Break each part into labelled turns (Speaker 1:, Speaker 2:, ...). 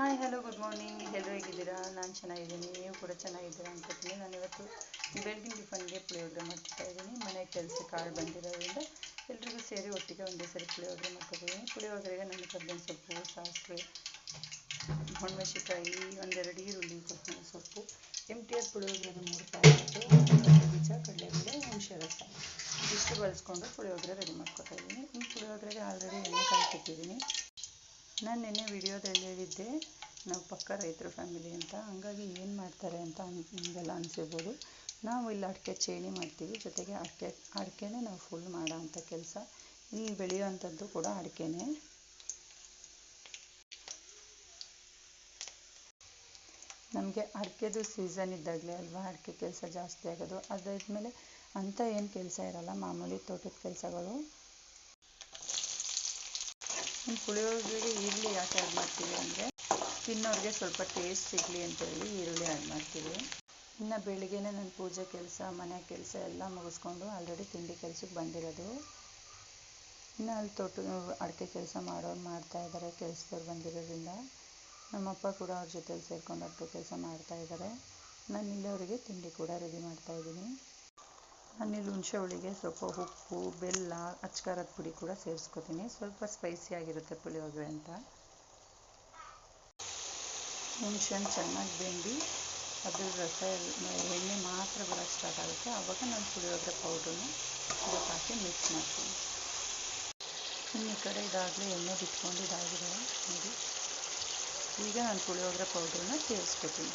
Speaker 1: Hi hello good morning ಎಲ್ಲರೂ ಹೇಗಿದ್ದೀರಾ? ನಾನು ಚೆನ್ನಾಗಿದ್ದೀನಿ. ನೀವು ಕೂಡ ಚೆನ್ನಾಗಿದ್ದೀರಾ ಅನ್ಕೋತೀನಿ ನಾನು ಇವತ್ತು ಬೆಳಗಿನ ಟಿಫನ್ಗೆ ಪುಳಿಯೋಗರೆ ಮಾಡ್ತಾ ಇದ್ದೀನಿ. ಮನೆ ಕೆಲಸ ಕಾಳು ಬಂದಿರೋದ್ರಿಂದ ಎಲ್ರಿಗೂ ಸೇರಿ ಒಟ್ಟಿಗೆ ಒಂದೇ ಸರಿ ಪುಳಿಯೋಗರೆ ಮಾಡ್ಕೊತಿದ್ದೀನಿ ಪುಳಿಯೋಗರೆಗೆ ನಾನು ಕರ್ಬೇವಿನ ಸೊಪ್ಪು, ಸಾಸಿವೆ ಒಣಮೆಣಸಿಕಾಯಿ ಒಂದೆರಡು ಈರುಳ್ಳಿ, ಕೊತ್ತಂಬರಿ ಸೊಪ್ಪು ಎಂ ಟಿ ಆರ್ ಪುಳಿಯೋಗರೆಗೆ ಮೂರು ಪ್ಯಾಕೆಟು ಬೀಜ, ಕಡಲೆಬೇಳೆ, ಹುಣಸೆ ರಸ. ಇಷ್ಟು ಬಳಸ್ಕೊಂಡು ಪುಳಿಯೋಗರೆ ರೆಡಿ ಮಾಡ್ಕೊತಾ ಇದ್ದೀನಿ. ಈ ಪುಳಿಯೋಗರೆಗೆ ಆಲ್ರೆಡಿ ಎಣ್ಣೆ ಕಾಯ್ಕೊಟ್ಟಿದ್ದೀನಿ ನಾನು ನಿನ್ನೆ ವಿಡಿಯೋದಲ್ಲಿ ಹೇಳಿದ್ದೆ, ನಾವು ಪಕ್ಕ ರೈತರ ಫ್ಯಾಮಿಲಿ ಅಂತ, ಹಂಗಾಗಿ ಏನು ಮಾಡ್ತಾರೆ ಅಂತ ನಿಮಗೆಲ್ಲ ಅನಿಸಿರ್ಬೋದು. ನಾವು ಇಲ್ಲಿ ಅಡಿಕೆ ಚೇಣಿ ಮಾಡ್ತೀವಿ, ಜೊತೆಗೆ ಅಡಿಕೆ, ಅಡಿಕೆನೇ ನಾವು ಫುಲ್ ಮಾಡೋ ಅಂಥ ಕೆಲಸ. ಇಲ್ಲಿ ಬೆಳೆಯುವಂಥದ್ದು ಕೂಡ ಅಡಿಕೆನೇ. ನಮಗೆ ಅಡಿಕೆದು ಸೀಸನ್ ಇದ್ದಾಗಲೇ ಅಲ್ವಾ, ಅಡಿಕೆ ಕೆಲಸ ಜಾಸ್ತಿ ಆಗೋದು. ಅದಾದಮೇಲೆ ಅಂಥ ಏನು ಕೆಲಸ ಇರಲ್ಲ, ಮಾಮೂಲಿ ತೋಟದ ಕೆಲಸಗಳು. ಪುಳಿಯೋಗರೆಗೆ ಈರುಳ್ಳಿ ಯಾಕೆ ಆ್ಯಡ್ ಮಾಡ್ತೀವಿ ಅಂದರೆ ತಿನ್ನೋರಿಗೆ ಸ್ವಲ್ಪ ಟೇಸ್ಟ್ ಸಿಗಲಿ ಅಂತೇಳಿ ಈರುಳ್ಳಿ ಆ್ಯಡ್ ಮಾಡ್ತೀವಿ. ಇನ್ನು ಬೆಳಿಗ್ಗೆನೇ ನನ್ನ ಪೂಜೆ ಕೆಲಸ, ಮನೆ ಕೆಲಸ ಎಲ್ಲ ಮುಗಿಸ್ಕೊಂಡು ಆಲ್ರೆಡಿ ತಿಂಡಿ ಕೆಲಸಕ್ಕೆ ಬಂದಿರೋದು. ಇನ್ನು ಅಲ್ಲಿ ತೊಟ್ಟು ಅಡಿಕೆ ಕೆಲಸ ಮಾಡೋರು ಮಾಡ್ತಾ ಇದ್ದಾರೆ ಕೆಲಸದವ್ರು ಬಂದಿರೋದ್ರಿಂದ. ನಮ್ಮಪ್ಪ ಕೂಡ ಅವ್ರ ಜೊತೆಲಿ ಸೇರಿಕೊಂಡು ಅಡಿಕೆ ಕೆಲಸ ಮಾಡ್ತಾ ಇದ್ದಾರೆ ನಾನು ಇಲ್ಲಿ ಅವರಿಗೆ ತಿಂಡಿ ಕೂಡ ರೆಡಿ ಮಾಡ್ತಾ ಇದ್ದೀನಿ. ನಾನಿಲ್ಲಿ ಹುಣಸೆ ಹುಳಿಗೆ ಸ್ವಲ್ಪ ಉಪ್ಪು, ಬೆಲ್ಲ, ಅಚ್ಕಾರದ ಪುಡಿ ಕೂಡ ಸೇರಿಸ್ಕೊತೀನಿ. ಸ್ವಲ್ಪ ಸ್ಪೈಸಿ ಆಗಿರುತ್ತೆ ಪುಳಿಯೋಗರೆ ಅಂತ. ಹುಣಸೆ ಹಣ್ಣು ಚೆನ್ನಾಗಿ ಬೆಂದು ಅದ್ರ ರಸ ಎಣ್ಣೆ ಮಾತ್ರ ಬರೋಕ್ಕೆ ಸ್ಟಾರ್ಟ್ ಆಗುತ್ತೆ. ಆವಾಗ ನಾನು ಪುಳಿಯೋಗರೆ ಪೌಡ್ರನ್ನ ಇದಕ್ಕೆ ಹಾಕಿ ಮಿಕ್ಸ್ ಮಾಡ್ತೀನಿ. ಇನ್ನು ಈ ಕಡೆ ಇದಾಗಲೇ ಎಣ್ಣೆ ಬಿಟ್ಕೊಂಡು ಇದಾಗಿದೆ ನೋಡಿ. ಈಗ ನಾನು ಪುಳಿಯೋಗರೆ ಪೌಡ್ರನ್ನ ಸೇರಿಸ್ಕೊತೀನಿ.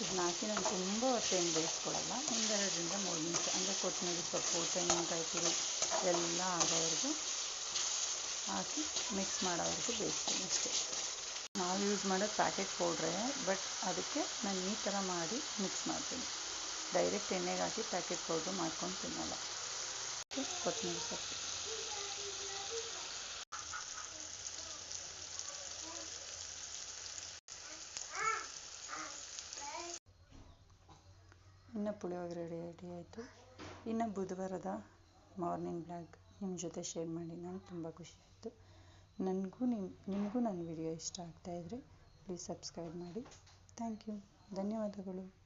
Speaker 1: ಇದನ್ನ ಹಾಕಿ ನಾನು ತುಂಬ ಹೊತ್ತೇನು ಬೇಯಿಸ್ಕೊಳ್ಳಲ್ಲ ಒಂದೆರಡರಿಂದ ಮೂರು ನಿಮಿಷ. ಅಂದರೆ ಕೊತ್ತಂಬರಿ ಸೊಪ್ಪು, ತೆಂಗಿನಕಾಯಿ ತುರಿ ಎಲ್ಲ ಆಗೋವರೆಗೂ ಹಾಕಿ ಮಿಕ್ಸ್ ಮಾಡೋವರೆಗೂ ಬೇಯಿಸ್ತೀನಿ ಅಷ್ಟೇ. ನಾವು ಯೂಸ್ ಮಾಡೋದು ಪ್ಯಾಕೆಟ್ ಪೌಡ್ರೇ ಬಟ್ ಅದಕ್ಕೆ ನಾನು ಈ ಥರ ಮಾಡಿ ಮಿಕ್ಸ್ ಮಾಡ್ತೀನಿ. ಡೈರೆಕ್ಟ್ ಎಣ್ಣೆಗೆ ಹಾಕಿ ಪ್ಯಾಕೆಟ್ ಪೌಡ್ರು ಮಾಡ್ಕೊಂಡು ತಿನ್ನಲ್ಲ. ಕೊತ್ತಂಬರಿ ಸೊಪ್ಪು. ಇನ್ನು ಪುಳಿಯೋಗರೆ ರೆಡಿ ಆಯಿತು. ಇನ್ನು ಬುಧವಾರದ ಮಾರ್ನಿಂಗ್ ಬ್ಲಾಗ್ ನಿಮ್ಮ ಜೊತೆ ಶೇರ್ ಮಾಡಿ, ನಂಗೆ ತುಂಬ ಖುಷಿ ಆಯಿತು. ನನಗೂ ನಿಮ್ಮ ನಿಮಗೂ ನನ್ನ ವಿಡಿಯೋ ಇಷ್ಟ ಆಗ್ತಾಯಿದ್ರೆ ಪ್ಲೀಸ್ ಸಬ್ಸ್ಕ್ರೈಬ್ ಮಾಡಿ. ಥ್ಯಾಂಕ್ ಯು ಧನ್ಯವಾದಗಳು.